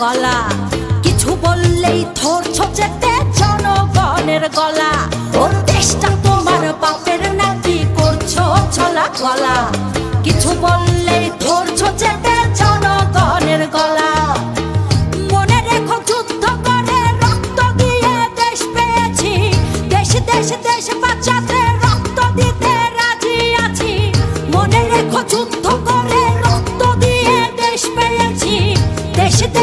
কলা কিছু বললেই ধরছ চেতে জনগণের গলা। ওর দেশটা তোমার বাপের নাকি করছ ছলা গলা। কিছু বললেই ধরছ চেতে জনগণের গলা। মনে রেখো দিয়ে দেশ পেয়েছি। দেশ দেশ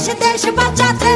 deixa, deixa, bate atrás.